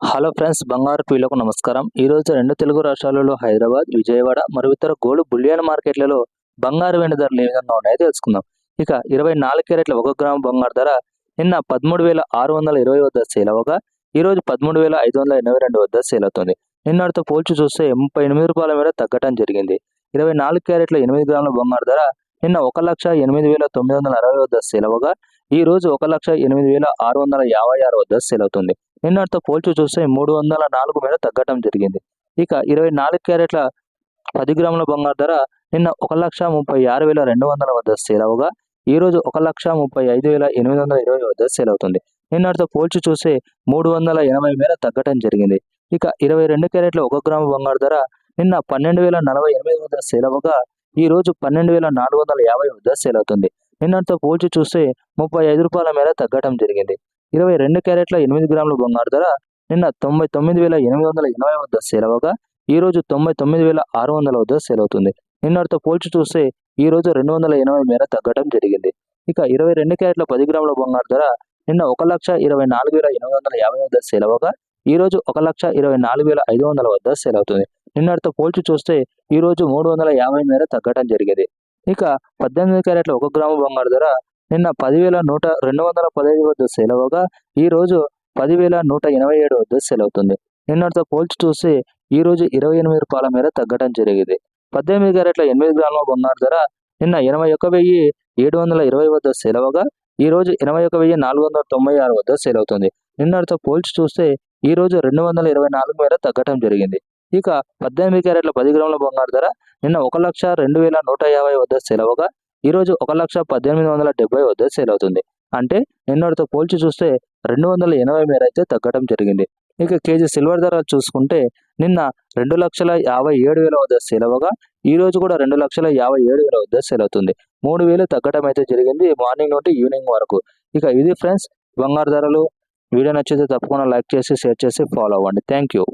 Hello friends బంగారు పీలకు నమస్కారం. ఈ రోజు రెండు తెలుగు రాష్ట్రాలలో హైదరాబాద్ విజయవాడ మరియు ఇతర గోల్డ్ బుల్లియన్ మార్కెట్లలో బంగారు వెండి ధరలు ఏ విధంగా ఉన్నాయో తెలుసుకుందాం. ఇక ఇరవై నాలుగు క్యారెట్ల ఒక గ్రాము బంగారు ధర నిన్న పదమూడు వేల ఆరు వందల ఇరవై వద్ద సేల్ అవ్వగా ఈ రోజు పదమూడు వేల ఐదు వందల ఎనభై రెండు వద్ద సేల్ అవుతుంది. నిన్నటితో పోల్చి చూస్తే ముప్పై ఎనిమిది రూపాయల మేర తగ్గటం జరిగింది. ఇరవై నాలుగు క్యారెట్ల ఎనిమిది గ్రాముల బంగారు ధర నిన్న ఒక లక్ష ఎనిమిది వేల తొమ్మిది వందల అరవై వద్ద సేల్ అవ్వగా ఈ రోజు ఒక లక్ష ఎనిమిది వేల ఆరు వందల యాభై ఆరు వద్ద సేల్ అవుతుంది. నిన్నటితో పోల్చి చూస్తే మూడు వందల నాలుగు మేర తగ్గటం జరిగింది. ఇక ఇరవై నాలుగు క్యారెట్ల పది గ్రాముల బంగారు ధర నిన్న ఒక లక్ష ముప్పై ఆరు వేల రెండు వందల వద్ద సేల్ అవగా ఈ రోజు ఒక లక్ష ముప్పై ఐదు వేల ఎనిమిది వందల ఇరవై వద్ద సేల్ అవుతుంది. నిన్నటితో పోల్చి చూస్తే మూడు వందల ఎనభై మేర తగ్గటం జరిగింది. ఇక ఇరవై రెండు క్యారెట్ల ఒక గ్రాము బంగారు ధర నిన్న పన్నెండు వేల నలభై ఎనిమిది వద్ద సేల్ అవగా ఈ రోజు పన్నెండు వేల నాలుగు వందల యాభై వద్ద సేల్ అవుతుంది. నిన్నటితో పోల్చి చూస్తే ముప్పై ఐదు రూపాయల మేర తగ్గటం జరిగింది. ఇరవై రెండు క్యారెట్ల ఎనిమిది గ్రాముల బంగారు ధర నిన్న తొంభై తొమ్మిది వేల ఎనిమిది వందల ఎనభై వద్ద సేల్ అవ్వగా ఈ రోజు తొంభై తొమ్మిది వేల ఆరు వందల వద్ద సేల్ అవుతుంది నిన్నటితో పోల్చి చూస్తే ఈ రోజు రెండు వందల ఎనభై మేర తగ్గడం జరిగింది. ఇక ఇరవై రెండు క్యారెట్ల పది గ్రాముల బంగారు ధర నిన్న ఒక లక్ష ఇరవై నాలుగు వేల ఎనిమిది వందల యాభై వద్ద సేల్ అవ్వగా ఈ రోజు ఒక లక్ష ఇరవై నాలుగు వేల ఐదు వందల వద్ద సేల్ అవుతుంది నిన్నటితో పోల్చి చూస్తే ఈ రోజు మూడు వందల యాభై మేర తగ్గడం జరిగింది. ఇక పద్దెనిమిది క్యారెట్ల ఒక గ్రాము బంగారు ధర నిన్న పదివేల నూట రెండు వందల పదహైదు వద్ద సేల్ అవ్వగా ఈ రోజు పదివేల నూట ఎనభై ఏడు వద్ద సేల్ అవుతుంది నిన్నటితో పోల్చి చూస్తే ఈ రోజు ఇరవై ఎనిమిది రూపాయల మేర తగ్గడం జరిగింది. పద్దెనిమిది క్యారెట్ల ఎనిమిది గ్రాముల బంగారు ధర నిన్న ఎనభై ఒక్క వెయ్యి ఏడు వందల ఇరవై వద్ద సేల్ అవ్వగా ఈ రోజు ఎనభై ఒక వెయ్యి నాలుగు వందల తొంభై ఆరు వద్ద సేల్ అవుతుంది నిన్నటితో పోల్చి చూస్తే ఈ రోజు రెండు వందల ఇరవై నాలుగు మేర తగ్గడం జరిగింది. ఇక పద్దెనిమిది క్యారెట్ల పది గ్రాముల బంగారు ధర నిన్న ఒక లక్ష రెండు వేల నూట యాభై వద్ద సేల్ ఈరోజు ఒక లక్ష పద్దెనిమిది వందల డెబ్బై వద్ద సేల్ అవుతుంది. అంటే నిన్నటితో పోల్చి చూస్తే రెండు వందల ఎనభై మేర అయితే తగ్గడం జరిగింది. ఇక కేజీ సిల్వర్ ధర చూసుకుంటే నిన్న రెండు లక్షల యాభై ఏడు వేల వద్ద సేల్ అవ్వగా ఈ రోజు కూడా రెండు లక్షల యాభై ఏడు వేల వద్ద సేల్ అవుతుంది. మూడు వేలు తగ్గడం అయితే జరిగింది మార్నింగ్ నుండి ఈవినింగ్ వరకు. ఇక ఇది ఫ్రెండ్స్ బంగారు ధరలు. వీడియో నచ్చితే తప్పకుండా లైక్ చేసి షేర్ చేసి ఫాలో అవ్వండి. Thank you.